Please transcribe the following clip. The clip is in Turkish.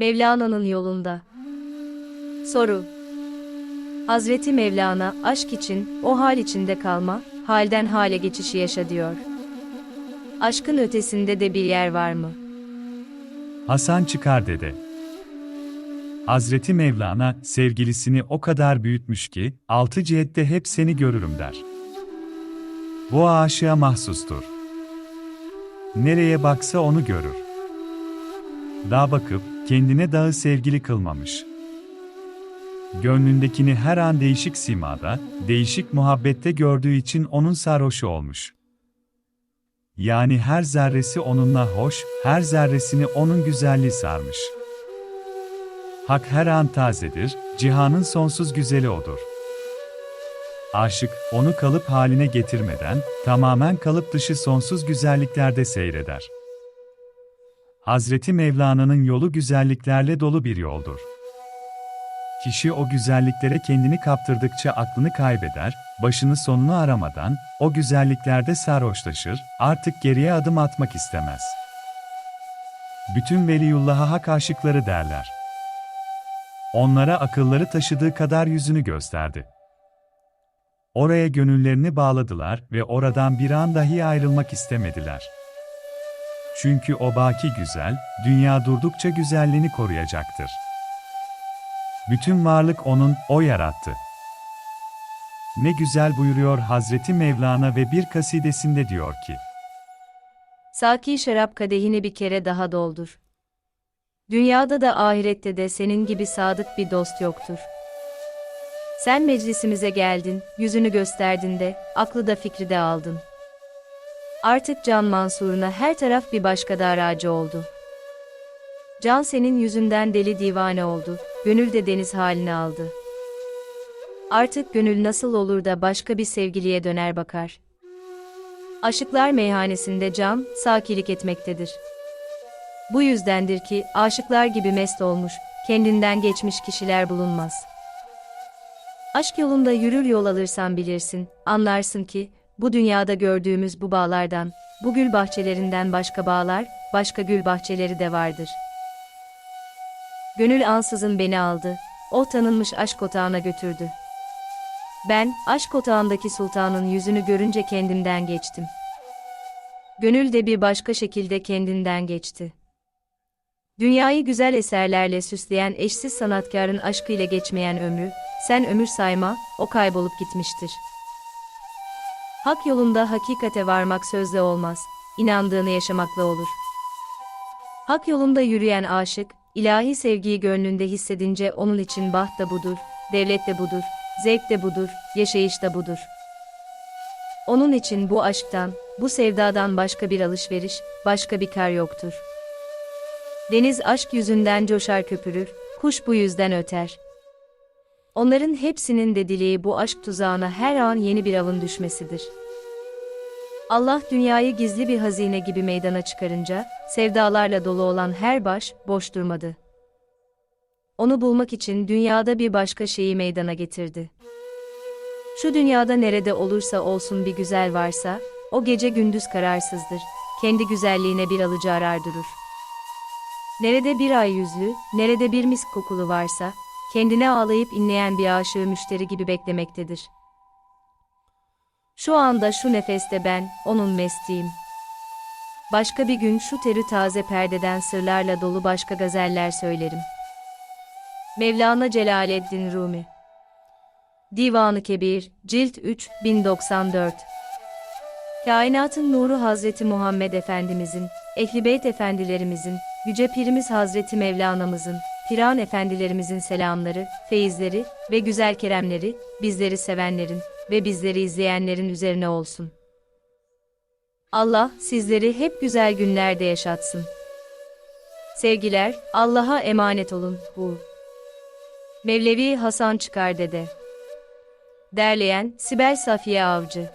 Mevlana'nın yolunda. Soru. Hazreti Mevlana, aşk için, o hal içinde kalma, halden hale geçişi yaşa diyor. Aşkın ötesinde de bir yer var mı? Hasan çıkar dede. Hazreti Mevlana, sevgilisini o kadar büyütmüş ki, altı cihette hep seni görürüm der. Bu aşığa mahsustur. Nereye baksa onu görür. Dağ bakıp, kendine dağı sevgili kılmamış. Gönlündekini her an değişik simada, değişik muhabbette gördüğü için onun sarhoşu olmuş. Yani her zerresi onunla hoş, her zerresini onun güzelliği sarmış. Hak her an tazedir, cihanın sonsuz güzeli odur. Aşık, onu kalıp haline getirmeden, tamamen kalıp dışı sonsuz güzelliklerde seyreder. Hazreti Mevlana'nın yolu güzelliklerle dolu bir yoldur. Kişi o güzelliklere kendini kaptırdıkça aklını kaybeder, başını sonunu aramadan, o güzelliklerde sarhoşlaşır, artık geriye adım atmak istemez. Bütün Veliyullah'a hak aşıkları derler. Onlara akılları taşıdığı kadar yüzünü gösterdi. Oraya gönüllerini bağladılar ve oradan bir an dahi ayrılmak istemediler. Çünkü o baki güzel, dünya durdukça güzelliğini koruyacaktır. Bütün varlık onun, o yarattı. Ne güzel buyuruyor Hazreti Mevlana ve bir kasidesinde diyor ki, Saki şarap kadehini bir kere daha doldur. Dünyada da ahirette de senin gibi sadık bir dost yoktur. Sen meclisimize geldin, yüzünü gösterdin de, aklı da fikri de aldın. Artık Can Mansur'una her taraf bir başka daracı oldu. Can senin yüzünden deli divane oldu, gönül de deniz halini aldı. Artık gönül nasıl olur da başka bir sevgiliye döner bakar. Aşıklar meyhanesinde can, sakilik etmektedir. Bu yüzdendir ki, aşıklar gibi mest olmuş, kendinden geçmiş kişiler bulunmaz. Aşk yolunda yürür yol alırsan bilirsin, anlarsın ki, bu dünyada gördüğümüz bu bağlardan, bu gül bahçelerinden başka bağlar, başka gül bahçeleri de vardır. Gönül ansızın beni aldı, o tanınmış aşk otağına götürdü. Ben, aşk otağındaki sultanın yüzünü görünce kendimden geçtim. Gönül de bir başka şekilde kendinden geçti. Dünyayı güzel eserlerle süsleyen eşsiz sanatkarın aşkıyla geçmeyen ömrü, sen ömür sayma, o kaybolup gitmiştir. Hak yolunda hakikate varmak sözle olmaz, inandığını yaşamakla olur. Hak yolunda yürüyen aşık, ilahi sevgiyi gönlünde hissedince onun için baht da budur, devlet de budur, zevk de budur, yaşayış da budur. Onun için bu aşktan, bu sevdadan başka bir alışveriş, başka bir kar yoktur. Deniz aşk yüzünden coşar köpürür, kuş bu yüzden öter. Onların hepsinin de dileği bu aşk tuzağına her an yeni bir avın düşmesidir. Allah dünyayı gizli bir hazine gibi meydana çıkarınca, sevdalarla dolu olan her baş, boş durmadı. Onu bulmak için dünyada bir başka şeyi meydana getirdi. Şu dünyada nerede olursa olsun bir güzel varsa, o gece gündüz kararsızdır, kendi güzelliğine bir alıcı arar durur. Nerede bir ay yüzlü, nerede bir misk kokulu varsa, kendine ağlayıp inleyen bir aşığı müşteri gibi beklemektedir. Şu anda şu nefeste ben, onun mestiyim. Başka bir gün şu terü taze perdeden sırlarla dolu başka gazeller söylerim. Mevlana Celaleddin Rumi Divanı Kebir, Cilt 3, 1094 Kainatın nuru Hazreti Muhammed Efendimizin, Ehli Beyt Efendilerimizin, Yüce Pirimiz Hazreti Mevlana'mızın, Piran Efendilerimizin selamları, feyizleri ve güzel keremleri, bizleri sevenlerin ve bizleri izleyenlerin üzerine olsun. Allah sizleri hep güzel günlerde yaşatsın. Sevgiler, Allah'a emanet olun. Bu. Mevlevi Hasan Çıkar Dede Derleyen Sibel Safiye Avcı